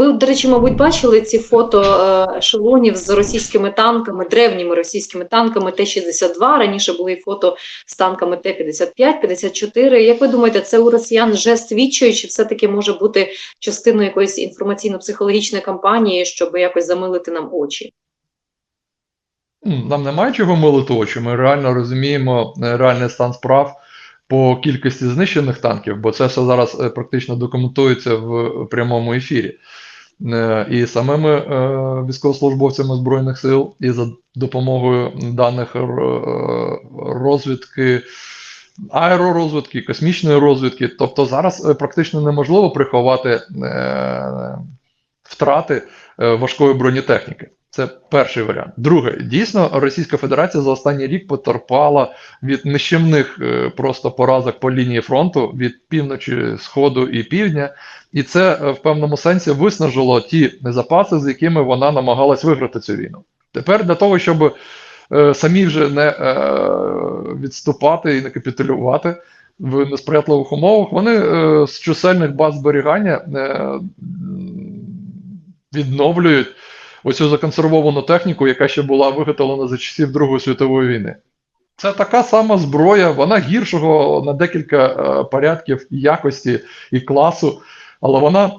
Ви, до речі, мабуть, бачили ці фото е, ешелонів з російськими танками, древніми російськими танками Т-62. Раніше були фото з танками Т-55, 54. Як ви думаєте, це у росіян вже свідчує, чи все-таки може бути частиною якоїсь інформаційно-психологічної кампанії, щоб якось замилити нам очі? Нам немає чого милити очі. Ми реально розуміємо е, реальний стан справ по кількості знищених танків, бо це все зараз е, практично документується в прямому ефірі. Е, І самими е, військовослужбовцями Збройних сил, і за допомогою даних розвідки, аеророзвідки, космічної розвідки. Тобто зараз е, практично неможливо приховати е, втрати е, важкої бронетехніки. Це перший варіант. Друге, дійсно, Російська Федерація за останній рік потерпала від нищівних е, просто поразок по лінії фронту від півночі, сходу і півдня, і це е, в певному сенсі виснажило ті запаси, з якими вона намагалась виграти цю війну. Тепер для того, щоб е, самі вже не відступати і не капітулювати в несприятливих умовах, вони е, з чисельних баз зберігання е, відновлюють оцю законсервовану техніку, яка ще була виготовлена за часів Другої світової війни. Це така сама зброя, вона гіршого на декілька е, порядків якості і класу, але вона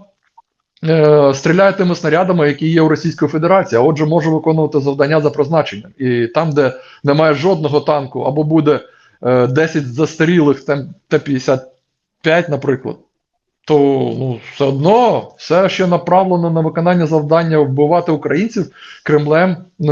е, стріляє тими снарядами, які є у Російської Федерації, а отже, може виконувати завдання за призначенням. І там, де немає жодного танку, або буде е, 10 застарілих там Т-55, наприклад, то ну, все одно все, що направлено на виконання завдання вбивати українців, Кремлем е,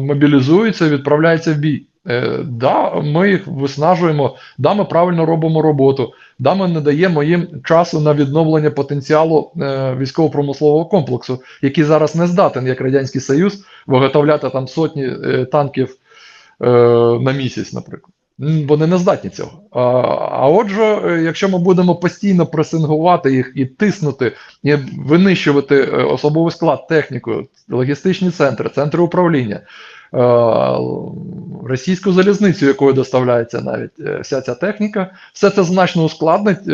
мобілізується, відправляється в бій. Е, да, ми їх виснажуємо, да, ми правильно робимо роботу, да, ми не даємо їм часу на відновлення потенціалу е, військово-промислового комплексу, який зараз не здатен, як Радянський Союз, виготовляти там сотні е, танків е, на місяць, наприклад. Вони не здатні цього. А, а отже, е, якщо ми будемо постійно пресингувати їх і тиснути, і винищувати е, особовий склад, техніку, логістичні центри, центри управління, е, російську залізницю, якою доставляється навіть вся ця техніка, все це значно ускладнить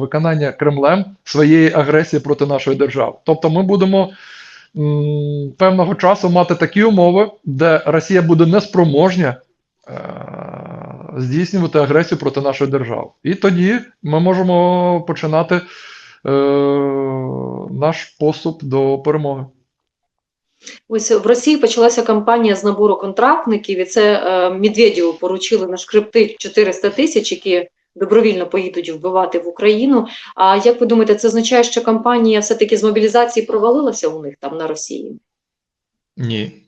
виконання Кремлем своєї агресії проти нашої держави. Тобто, ми будемо певного часу мати такі умови, де Росія буде неспроможня здійснювати агресію проти нашої держави. І тоді ми можемо починати е, наш поступ до перемоги. Ось в Росії почалася кампанія з набору контрактників, і це е, Медведєву поручили на шкрипти 400 тисяч, які добровільно поїдуть вбивати в Україну. А як ви думаєте, це означає, що кампанія все-таки з мобілізації провалилася у них там на Росії? Ні.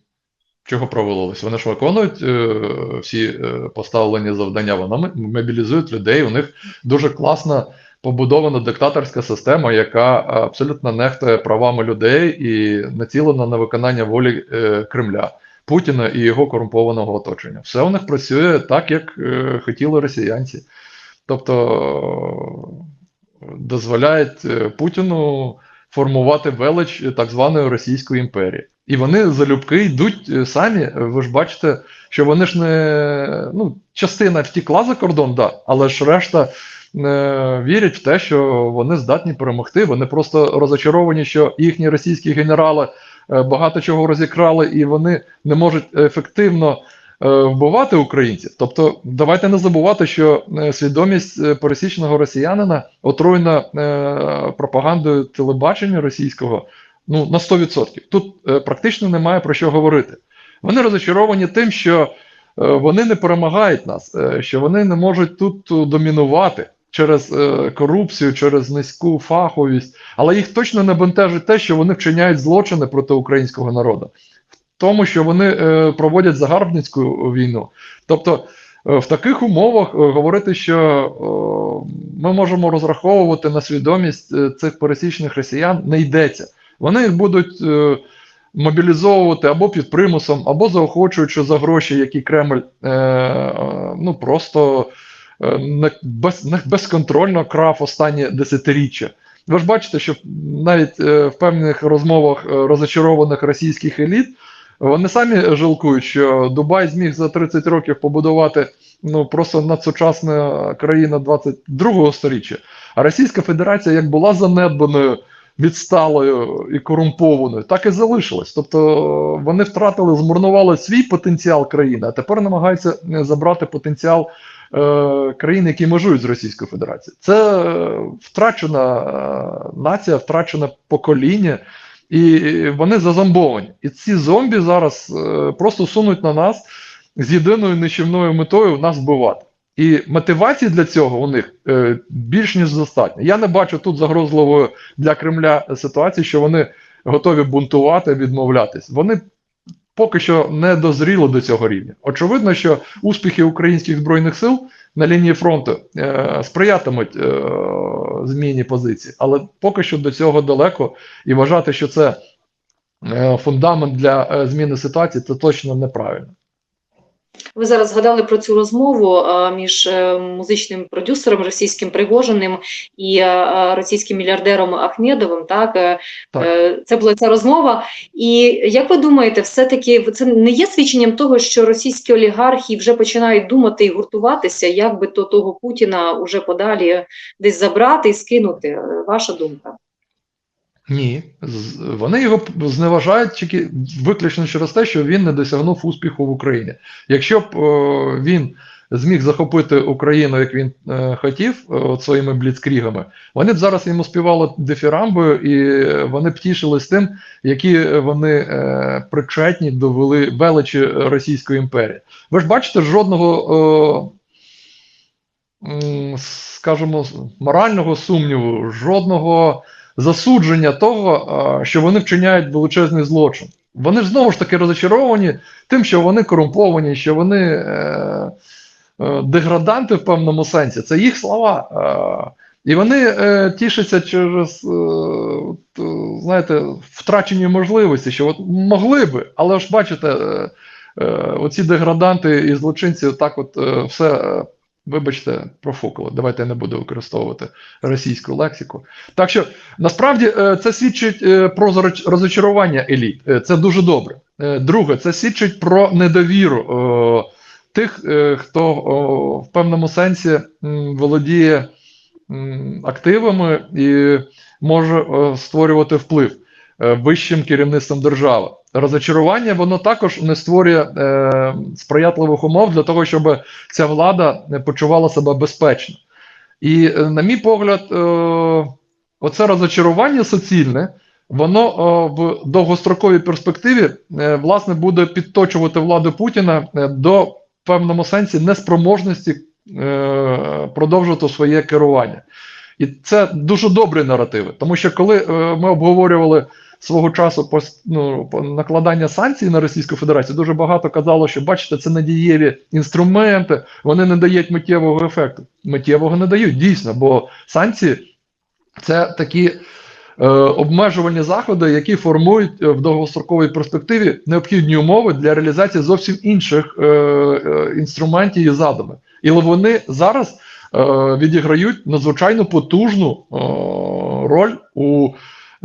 Чого провалилось? Вони ж виконують е, всі е, поставлені завдання, вони мобілізують людей. У них дуже класна побудована диктаторська система, яка абсолютно нехтує правами людей і націлена на виконання волі е, Кремля, Путіна і його корумпованого оточення. Все у них працює так, як е, хотіли росіянці. Тобто е, дозволяють е, Путіну формувати велич так званої Російської імперії. І вони залюбки йдуть е, самі. Ви ж бачите, що вони ж не ну, частина втікла за кордон, да, але ж решта е, вірять в те, що вони здатні перемогти. Вони просто розочаровані, що їхні російські генерали е, багато чого розікрали, і вони не можуть ефективно е, вбивати українців. Тобто, давайте не забувати, що е, свідомість е, пересічного росіянина отруєна е, пропагандою телебачення російського ну, на 100%. Тут е, практично немає про що говорити. Вони розочаровані тим, що е, вони не перемагають нас, е, що вони не можуть тут е, домінувати через е, корупцію, через низьку фаховість, але їх точно не бентежить те, що вони вчиняють злочини проти українського народу, тому, що вони е, проводять загарбницьку війну. Тобто, е, в таких умовах е, говорити, що ми можемо розраховувати на свідомість цих пересічних росіян, не йдеться. Вони їх будуть мобілізовувати або під примусом, або заохочуючи за гроші, які Кремль ну просто без, безконтрольно крав останні десятиріччя. Ви ж бачите, що навіть в певних розмовах розочарованих російських еліт вони самі жалкують, що Дубай зміг за 30 років побудувати ну просто надсучасна країна 22-го сторіччя. А Російська Федерація як була занедбаною відсталою і корумпованою, так і залишилась. Тобто вони втратили, змарнували свій потенціал країни, а тепер намагаються е, забрати потенціал е, країн, які межують з Російською Федерацією. Це е, втрачена е, нація, втрачене покоління, і вони зазомбовані. І ці зомбі зараз е, просто сунуть на нас з єдиною нищівною метою нас вбивати. І мотивації для цього у них е, більш ніж достатньо. Я не бачу тут загрозливої для Кремля ситуації, що вони готові бунтувати, відмовлятись. Вони поки що не дозріло до цього рівня. Очевидно, що успіхи українських збройних сил на лінії фронту е, сприятимуть е, зміні позиції, але поки що до цього далеко, і вважати, що це е, фундамент для е, зміни ситуації, це точно неправильно. Ви зараз згадали про цю розмову між е, музичним продюсером російським Пригожиним і е, е, російським мільярдером Ахмедовим. Так, Е, Так. Е, це була ця розмова. І як ви думаєте, все-таки це не є свідченням того, що російські олігархи вже починають думати і гуртуватися, як би то того Путіна уже подалі десь забрати і скинути? Е, Ваша думка? Ні, вони його зневажають тільки виключно через те, що він не досягнув успіху в Україні. Якщо б він зміг захопити Україну, як він е, хотів, е, от своїми бліцкрігами, вони б зараз йому співали дифірамбою, і вони б тішились тим, які вони е, причетні до вели- величі Російської імперії. Ви ж бачите, жодного. Скажімо, морального сумніву, жодного засудження того, що вони вчиняють величезний злочин. Вони ж знову ж таки розочаровані тим, що вони корумповані, що вони е, е, деграданти в певному сенсі. Це їх слова. Е, і вони е, тішаться через е, е, знаєте, втрачені можливості, що от могли би, але ж бачите, е, е, оці деграданти і злочинці так от е, все. Вибачте, профукали. Давайте я не буду використовувати російську лексику. Так що насправді е, це свідчить е, про розочарування еліт. Е, Це дуже добре. Друге, це свідчить про недовіру тих, хто в певному сенсі володіє активами і може створювати вплив вищим керівництвом держави. Розочарування воно також не створює е, сприятливих умов для того, щоб ця влада почувала себе безпечно. І, е, на мій погляд, е, оце розочарування суцільне, воно е, в довгостроковій перспективі е, власне буде підточувати владу Путіна е, до певному сенсі неспроможності е, продовжувати своє керування. І це дуже добрі наративи, тому що коли е, ми обговорювали свого часу ну, по- накладання санкцій на Російську Федерацію, дуже багато казало, що бачите, це недієві інструменти, вони не дають миттєвого ефекту. Миттєвого не дають, дійсно, бо санкції це такі е, обмежувальні заходи, які формують е, в довгостроковій перспективі необхідні умови для реалізації зовсім інших е, е, інструментів і задумів. І вони зараз е, відіграють надзвичайно потужну е, роль у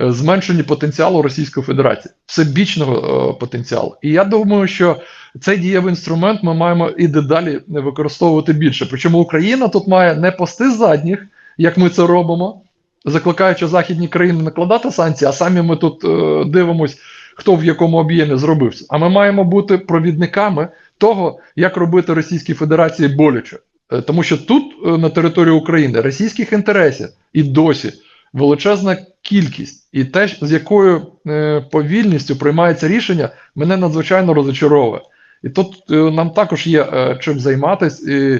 е, зменшенні потенціалу Російської Федерації, всебічного е, потенціалу. І я думаю, що цей дієвий інструмент ми маємо і дедалі використовувати більше. Причому Україна тут має не пости задніх, як ми це робимо, закликаючи західні країни накладати санкції, а самі ми тут е, дивимось, хто в якому об'ємі зробився. А ми маємо бути провідниками того, як робити Російській Федерації боляче. Е, Тому що тут, на території України, російських інтересів і досі величезна кількість, і те, з якою е, повільністю приймається рішення, мене надзвичайно розочаровує. І тут е, нам також є е, чим займатися і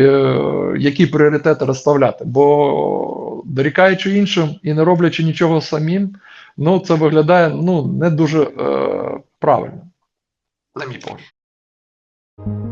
е, які пріоритети розставляти. Бо дорікаючи іншим і не роблячи нічого самим, ну це виглядає ну, не дуже е, правильно. На мій погляд.